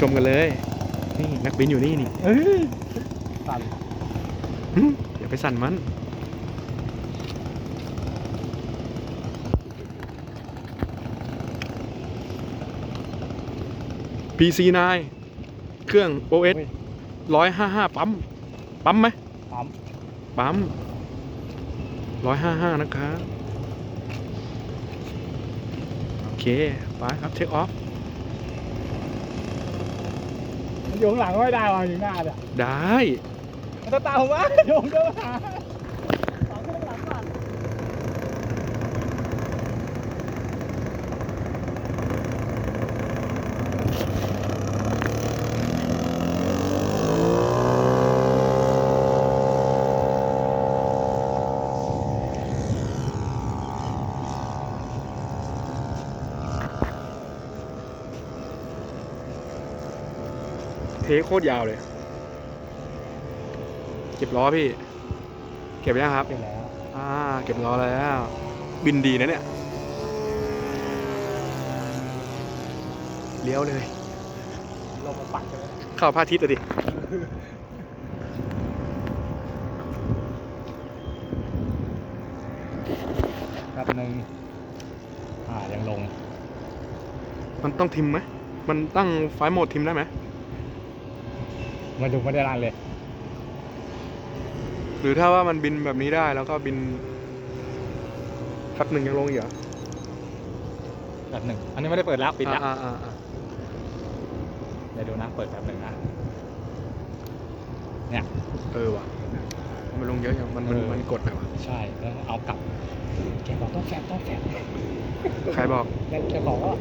ชมกันเลย นี่นักบินอยู่นี่นี่เอ้ยสั่นหึอย่าไปสั่นมัน PC9 เครื่อง OS ร้อยห้าห้าปั๊ม ปั๊มไหมปั๊ม ปั๊มร้อยห้าห้านะครับ โอเค ไปครับ เทคออฟ มัน อยู่ข้างหลังก็ไม่ได้ว่ะอยู่หน้าเนี่ยได้มันจะตามผมมาเดี๋ยวผมเดินมาหาสองขึ้นข้างหลังก่อน เทคโคตรยาวเลย เก็บล้อพี่ เก็บยังครับ เก็บแล้ว อ่า เก็บล้อแล้ว บินดีนะเนี่ย เลี้ยวเลยลงมาปัดกันเลยเข้าพระอาทิตย์เลยดิแป๊บนึงอ่ายังลง มันต้องทิมไหม มันตั้งไฟล์โหมดทิมได้ไหม มาดูไม่ได้รันเลย หรือถ้าว่ามันบินแบบนี้ได้แล้วก็บินแป๊บหนึ่งยังลงอีกเหรอแป๊บหนึ่ง อันนี้ไม่ได้เปิดแล้วปิดแล้วอ่าอ่าอ่าเดี๋ยวดูนะ เปิดแป๊บหนึ่งนะเออว่ะ มันลงเยอะอย่างมันมันเออ มันกดไปว่ะใช่ แล้วเอากลับแกบอกต้องแฟบต้องแฟบใครบอก แล้วแกบอกว่า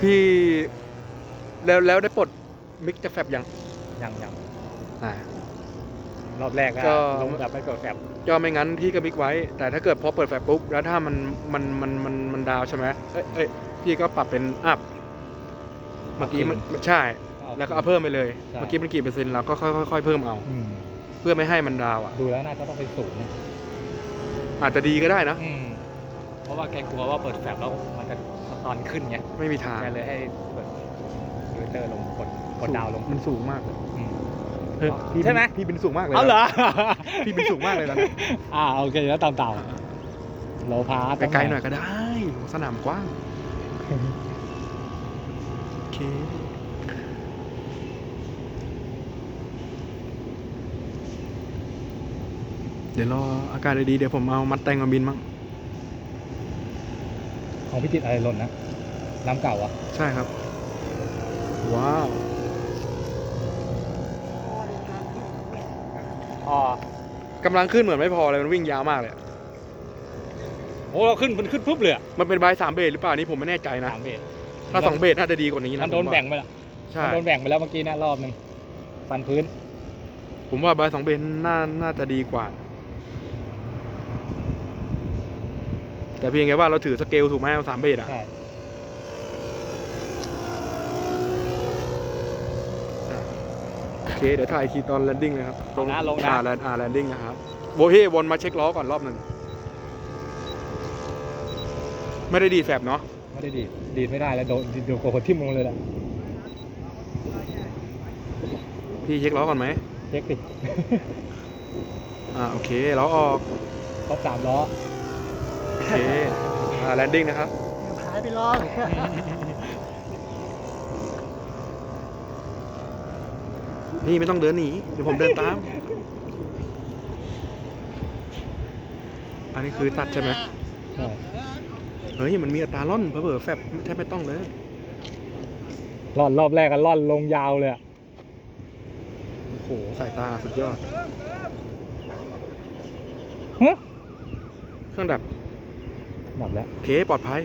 พี่ แล้วแล้วได้ปลดมิกจะแฟบยังยังยังอ่า รอบแรกอะก็ลงแบบไม่กดแฟบก็ไม่งั้นพี่ก็มิกไว้ แต่ถ้าเกิดพอเปิดแฟลชปุ๊บแล้วถ้ามันมันมันมันมันดาวใช่ไหมเอ้ยเอ้ยพี่ก็ปรับเป็นอัพเมื่อกี้มันใช่ แล้วก็เอาเพิ่มไปเลย ใช่ เมื่อกี้มันกี่เปอร์เซ็นต์เราก็ค่อยๆค่อยๆเพิ่มเอา อืมเพื่อไม่ให้มันดาวอะ ดูแล้วน่าจะต้องเป็นศูนย์นะอาจจะดีก็ได้นะ อืมเพราะว่าแกกลัวว่าเปิดแฟบแล้วมันจะตอนขึ้นไงไม่มีทาง แกเลยให้เปิดยูเต อร์ลงกดกดดาวลงมันสูงมากเลยอืม เออพี่ใช่ไหม พี่บินสูงมากเลยเอาเหรอ พี่บินสูงมากเลยนะอ่าโอเคแล้วต่ำๆโลพาร์ตไกลๆหน่อยก็ได้ สนามกว้างโอเคเดี๋ยวรออากาศดีๆเดี๋ยวผมเอามัดแตงมาบินมั้งของพี่จิตรอะไรหล่นนะน้ำเก่าอะใช่ครับ ว้าวอ๋อกำลังขึ้นเหมือนไม่พอเลยมันวิ่งยาวมากเลย โอ้เราขึ้นมันขึ้นปุ๊บเลยอะมันเป็นใบสามเบสหรือเปล่านี่ผมไม่แน่ใจนะสามเบสถ้าสองเบสน่าจะดีกว่านี้นะมันโดนผมว่าแบ่งไปแล้วใช่ มันโดนแบ่งไปแล้วเมื่อกี้นะรอบหนึงฟันพื้น ผมว่าใบสองเบสน่าน่าจะดีกว่า แต่เพียงแค่ว่าเราถือสเกลถูกไหมเอาสามเบสอะใช่ โอเค เดี๋ยวถ่ายอีกทีตอนแลนดิ้งเลยครับ ลงนะลงนะ อ่าแลนอ่าแลนดิ้งนะครับโบเฮ่วนมาเช็คล้อก่อนรอบหนึ่งไม่ได้ดีดแฟบเนาะ ไม่ได้ดีดดีดไม่ได้แล้วโดนโดนกดทิ่มลงเลยแหละพี่เช็คล้อก่อนไหมเช็คดิ อ่าโอเคล้อออก ครบสามล้อโอเค อ่าแลนดิ้งนะครับ หายไปล้อ นี่ไม่ต้องเดินหนีเดี๋ยวผมเดินตาม อันนี้คือตัดใช่ไหมใช่เฮ้ยมันมีอัตราล่อนเผลอๆแฟบแทบไม่ต้องเลยล่อนรอบแรกกันล่อนลงยาวเลยอะโอ้โหสายตาสุดยอดฮะเครื่องดับ ดับแล้วโอเคปลอดภัย